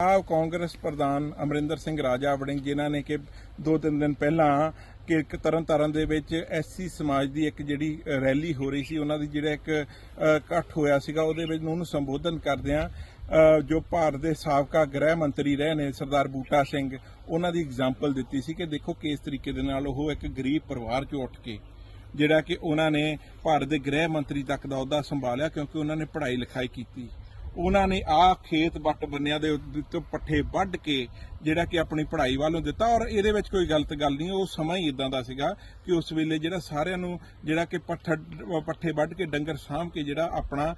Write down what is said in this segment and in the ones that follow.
ਆਪ ਕਾਂਗਰਸ ਪ੍ਰਧਾਨ ਅਮਰਿੰਦਰ ਸਿੰਘ ਰਾਜਾ ਵੜਿੰਗ ਜਿਨ੍ਹਾਂ ਨੇ ਕਿ ਦੋ ਤਿੰਨ ਦਿਨ ਪਹਿਲਾਂ ਕਿ ਇੱਕ ਤਰਨਤਾਰਨ ਦੇ ਵਿੱਚ ਐਸਸੀ ਸਮਾਜ ਦੀ ਇੱਕ ਜਿਹੜੀ ਰੈਲੀ ਹੋ ਰਹੀ ਸੀ, ਉਹਨਾਂ ਦੀ ਜਿਹੜਾ ਇੱਕ ਇਕੱਠ ਹੋਇਆ ਸੀਗਾ, ਉਹਦੇ ਵਿੱਚ ਉਹਨੂੰ ਸੰਬੋਧਨ ਕਰਦਿਆਂ ਜੋ ਭਾਰਤ ਦੇ ਸਾਬਕਾ ਗ੍ਰਹਿ ਮੰਤਰੀ ਰਹੇ ਨੇ, ਸਰਦਾਰ ਬੂਟਾ ਸਿੰਘ, ਉਹਨਾਂ ਦੀ ਐਗਜ਼ਾਮਪਲ ਦਿੱਤੀ ਸੀ ਕਿ ਦੇਖੋ ਕਿਸ ਤਰੀਕੇ ਦੇ ਨਾਲ ਉਹ ਇੱਕ ਗਰੀਬ ਪਰਿਵਾਰ ਚੋਂ ਉੱਠ ਕੇ, ਜਿਹੜਾ ਕਿ ਉਹਨਾਂ ਨੇ ਭਾਰਤ ਦੇ ਗ੍ਰਹਿ ਮੰਤਰੀ ਤੱਕ ਦਾ ਅਹੁਦਾ ਸੰਭਾਲਿਆ ਕਿਉਂਕਿ ਉਹਨਾਂ ਨੇ ਪੜ੍ਹਾਈ ਲਿਖਾਈ ਕੀਤੀ। ਉਹਨਾਂ ਨੇ ਆ ਖੇਤ ਵੱਟ ਬੰਨਿਆਂ ਦੇ ਉੱਤੇ ਪੱਠੇ ਵੱਢ ਕੇ ਜਿਹੜਾ ਕਿ ਆਪਣੀ ਪੜ੍ਹਾਈ ਵੱਲੋਂ ਦਿੱਤਾ ਔਰ ਇਹਦੇ ਵਿੱਚ ਕੋਈ ਗਲਤ ਗੱਲ ਨਹੀਂ, ਉਹ ਸਮਾਂ ਹੀ ਇਦਾਂ ਦਾ ਸੀਗਾ ਕਿ ਉਸ ਵੇਲੇ ਜਿਹੜਾ ਸਾਰਿਆਂ ਨੂੰ ਜਿਹੜਾ ਕਿ ਪੱਠਾ ਪੱਠੇ ਵੱਢ ਕੇ ਡੰਗਰ ਸਾਂਭ ਕੇ ਜਿਹੜਾ ਆਪਣਾ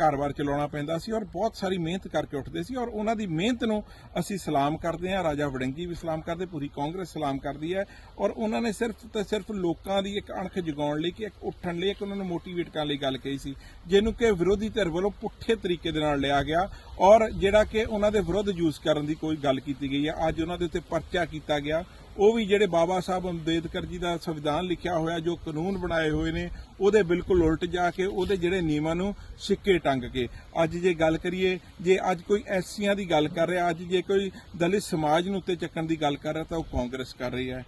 ਘਰ-ਬਾਰ ਚਲਾਉਣਾ ਪੈਂਦਾ ਸੀ ਔਰ ਬਹੁਤ ਸਾਰੀ ਮਿਹਨਤ ਕਰਕੇ ਉੱਠਦੇ ਸੀ ਔਰ ਉਹਨਾਂ ਦੀ ਮਿਹਨਤ ਨੂੰ ਅਸੀਂ ਸਲਾਮ ਕਰਦੇ ਹਾਂ, ਰਾਜਾ ਵੜਿੰਗੀ ਵੀ ਸਲਾਮ ਕਰਦੇ, ਪੂਰੀ ਕਾਂਗਰਸ ਸਲਾਮ ਕਰਦੀ ਹੈ ਔਰ ਉਹਨਾਂ ਨੇ ਸਿਰਫ ਤੇ ਸਿਰਫ ਲੋਕਾਂ ਦੀ ਇੱਕ ਅਣਖ ਜਗਾਉਣ ਲਈ ਕਿ ਇੱਕ ਉੱਠਣ ਲਈ, ਇੱਕ ਉਹਨਾਂ ਨੂੰ ਮੋਟੀਵੇਟ ਕਰਨ ਲਈ ਗੱਲ ਕਹੀ ਸੀ, ਜਿਹਨੂੰ ਕਿ ਵਿਰੋਧੀ ਧਿਰ ਵੱਲੋਂ ਪੁੱਠੇ ਤਰੀਕੇ ਦੇ ਨਾਲ ਲਿਆ ਗਿਆ ਔਰ ਜਿਹੜਾ ਕਿ ਉਹਨਾਂ ਦੇ ਵਿਰੁੱਧ ਯੂਜ਼ ਕਰਨ ਦੀ ਕੋਈ ਗੱਲ ਕੀਤੀ ਗਈ ਹੈ। ਅੱਜ ਉਹਨਾਂ ਦੇ ਉੱਤੇ ਪਰਚਾ ਕੀਤਾ ਗਿਆ। ਉਹ ਵੀ ਜਿਹੜੇ ਬਾਬਾ ਸਾਹਿਬ ਅੰਬੇਦਕਰ ਜੀ ਦਾ ਸੰਵਿਧਾਨ ਲਿਖਿਆ ਹੋਇਆ, ਜੋ ਕਾਨੂੰਨ ਬਣਾਏ ਹੋਏ ਨੇ, ਉਹਦੇ ਬਿਲਕੁਲ ਉਲਟ ਜਾ ਕੇ ਉਹਦੇ ਜਿਹੜੇ ਨਿਯਮਾਂ ਨੂੰ ਸਿੱਕੇ ਟੰਗ ਕੇ। ਅੱਜ ਜੇ ਗੱਲ ਕਰੀਏ, ਜੇ ਅੱਜ ਕੋਈ ਐਸਸੀਆਂ ਦੀ ਗੱਲ ਕਰ ਰਿਹਾ, ਅੱਜ ਜੇ ਕੋਈ ਦਲਿਤ ਸਮਾਜ ਨੂੰ ਉੱਤੇ ਚੱਕਣ ਦੀ ਗੱਲ ਕਰ ਰਿਹਾ, ਤਾਂ ਉਹ ਕਾਂਗਰਸ ਕਰ ਰਹੀ ਹੈ।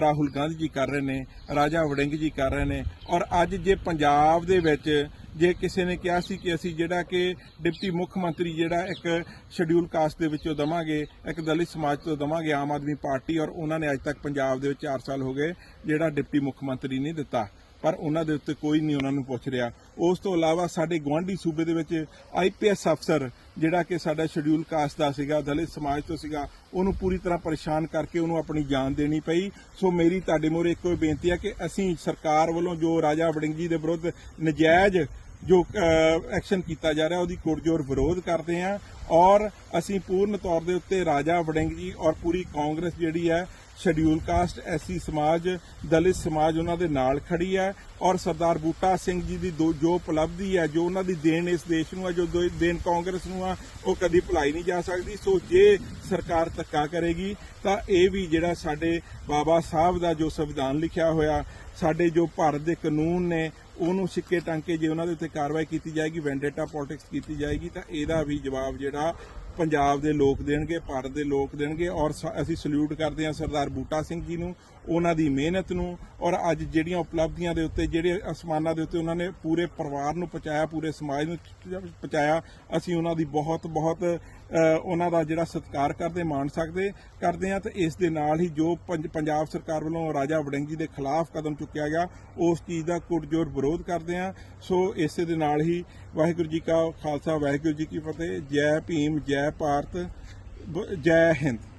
ਰਾਹੁਲ ਗਾਂਧੀ ਜੀ ਕਰ ਰਹੇ ਨੇ, ਰਾਜਾ ਵੜਿੰਗ ਜੀ ਕਰ ਰਹੇ ਨੇ। ਔਰ ਅੱਜ ਜੇ ਪੰਜਾਬ ਦੇ ਵਿੱਚ ਜੇ ਕਿਸੇ ਨੇ ਕਿਹਾ ਸੀ ਕਿ ਅਸੀਂ ਜਿਹੜਾ ਕਿ ਡਿਪਟੀ ਮੁੱਖ ਮੰਤਰੀ ਜਿਹੜਾ ਇੱਕ ਸ਼ਡਿਊਲ ਕਾਸਟ ਦੇ ਵਿੱਚੋਂ ਦਵਾਂਗੇ, ਇੱਕ ਦਲਿਤ ਸਮਾਜ ਤੋਂ ਦਵਾਂਗੇ, ਆਮ ਆਦਮੀ ਪਾਰਟੀ ਔਰ ਉਹਨਾਂ ਨੇ ਅੱਜ ਤੱਕ ਪੰਜਾਬ ਦੇ ਵਿੱਚ 4 ਸਾਲ ਹੋ ਗਏ, ਜਿਹੜਾ ਡਿਪਟੀ ਮੁੱਖ ਮੰਤਰੀ ਨਹੀਂ ਦਿੱਤਾ। ਪਰ ਉਹਨਾਂ ਦੇ ਉੱਤੇ ਕੋਈ ਨਹੀਂ ਉਹਨਾਂ ਨੂੰ ਪੁੱਛ ਰਿਹਾ। ਉਸ ਤੋਂ ਇਲਾਵਾ ਸਾਡੇ ਗਵਾਂਢੀ ਸੂਬੇ ਦੇ ਵਿੱਚ ਆਈਪੀਐਸ ਅਫਸਰ ਜਿਹੜਾ ਕਿ ਸਾਡਾ ਸ਼ਡਿਊਲ ਕਾਸਟ ਦਾ ਸੀਗਾ, ਦਲਿਤ ਸਮਾਜ ਤੋਂ ਸੀਗਾ, ਉਹਨੂੰ ਪੂਰੀ ਤਰ੍ਹਾਂ ਪਰੇਸ਼ਾਨ ਕਰਕੇ ਉਹਨੂੰ ਆਪਣੀ ਜਾਨ ਦੇਣੀ ਪਈ। ਸੋ ਮੇਰੀ ਤੁਹਾਡੇ ਮੂਹਰੇ ਇੱਕੋ ਹੀ ਬੇਨਤੀ ਹੈ ਕਿ ਅਸੀਂ ਸਰਕਾਰ ਵੱਲੋਂ ਜੋ ਰਾਜਾ ਵੜਿੰਗ ਜੀ ਦੇ ਵਿਰੁੱਧ ਨਜਾਇਜ਼ ਜੋ ਐਕਸ਼ਨ ਕੀਤਾ ਜਾ ਰਿਹਾ, ਉਹਦੀ ਕੋਰਜੋਰ ਵਿਰੋਧ ਕਰਦੇ ਹਾਂ ਔਰ ਅਸੀਂ ਪੂਰਨ ਤੌਰ ਦੇ ਉੱਤੇ ਰਾਜਾ ਵੜਿੰਗ ਜੀ ਔਰ ਪੂਰੀ ਕਾਂਗਰਸ ਜਿਹੜੀ ਹੈ ਸ਼ਡਿਊਲ ਕਾਸਟ ਐਸੀ ਸਮਾਜ, ਦਲਿਤ ਸਮਾਜ ਉਹਨਾਂ ਦੇ ਨਾਲ ਖੜੀ ਹੈ ਔਰ ਸਰਦਾਰ ਬੂਟਾ ਸਿੰਘ ਜੀ ਦੀ ਦੋ- ਜੋ ਉਪਲਬਧੀ ਹੈ, ਜੋ ਉਹਨਾਂ ਦੀ ਦੇਣ ਇਸ ਦੇਸ਼ ਨੂੰ ਹੈ, ਜੋ ਦੇਣ ਕਾਂਗਰਸ ਨੂੰ ਆ ਉਹ ਕਦੀ ਭੁਲਾਈ ਨਹੀਂ ਜਾ ਸਕਦੀ। ਸੋ ਜੇ ਸਰਕਾਰ ਧੱਕਾ ਕਰੇਗੀ, ਤਾਂ ਇਹ ਵੀ ਜਿਹੜਾ ਸਾਡੇ ਬਾਬਾ ਸਾਹਿਬ ਦਾ ਜੋ ਸੰਵਿਧਾਨ ਲਿਖਿਆ ਹੋਇਆ, ਸਾਡੇ ਜੋ ਭਾਰਤ ਦੇ ਕਾਨੂੰਨ ਨੇ, ਉਹਨੂੰ ਸਿੱਕੇ ਟੰਗ ਕੇ ਜੇ ਉਹਨਾਂ ਦੇ ਉੱਤੇ ਕਾਰਵਾਈ ਕੀਤੀ ਜਾਏਗੀ, ਵੈਂਡੇਟਾ ਪੋਲਿਟਿਕਸ ਕੀਤੀ ਜਾਏਗੀ, ਤਾਂ ਇਹਦਾ ਵੀ ਜਵਾਬ ਜਿਹੜਾ ਪੰਜਾਬ ਦੇ ਲੋਕ ਦੇਣਗੇ, ਭਾਰਤ ਦੇ ਲੋਕ ਦੇਣਗੇ ਔਰ ਸ- ਅਸੀਂ ਸਲੂਟ ਕਰਦੇ ਹਾਂ ਸਰਦਾਰ ਬੂਟਾ ਸਿੰਘ ਜੀ ਨੂੰ, ਉਹਨਾਂ ਦੀ ਮਿਹਨਤ ਨੂੰ ਔਰ ਅੱਜ ਜਿਹੜੀਆਂ ਉਪਲਬਧੀਆਂ ਦੇ ਉੱਤੇ, ਜਿਹੜੇ ਅਸਮਾਨਾਂ ਦੇ ਉੱਤੇ ਉਹਨਾਂ ਨੇ ਪੂਰੇ ਪਰਿਵਾਰ ਨੂੰ ਪਹੁੰਚਾਇਆ, ਪੂਰੇ ਸਮਾਜ ਨੂੰ ਪਹੁੰਚਾਇਆ, ਅਸੀਂ ਉਹਨਾਂ ਦੀ ਬਹੁਤ ਬਹੁਤ ਉਹਨਾਂ ਦਾ ਜਿਹੜਾ ਸਤਿਕਾਰ ਕਰਦੇ, ਮਾਣ ਸਕਦੇ ਕਰਦੇ ਹਾਂ ਤੇ ਇਸ ਦੇ ਨਾਲ ਹੀ ਜੋ ਪੰਜਾਬ ਸਰਕਾਰ ਵੱਲੋਂ ਰਾਜਾ ਵੜਿੰਗੀ ਦੇ ਖਿਲਾਫ ਕਦਮ ਚੁੱਕਿਆ ਗਿਆ, ਉਸ ਚੀਜ਼ ਦਾ ਕੁੱਟਜੋਰ ਵਿਰੋਧ ਕਰਦੇ ਹਾਂ। ਸੋ ਇਸੇ ਦੇ ਨਾਲ ਹੀ ਵਾਹਿਗੁਰੂ ਜੀ ਕਾ ਖਾਲਸਾ, ਵਾਹਿਗੁਰੂ ਜੀ ਕੀ ਫਤਿਹ, ਜੈ ਭੀਮ, ਜੈ ਜੈ ਭਾਰਤ ਜੈ ਹਿੰਦ।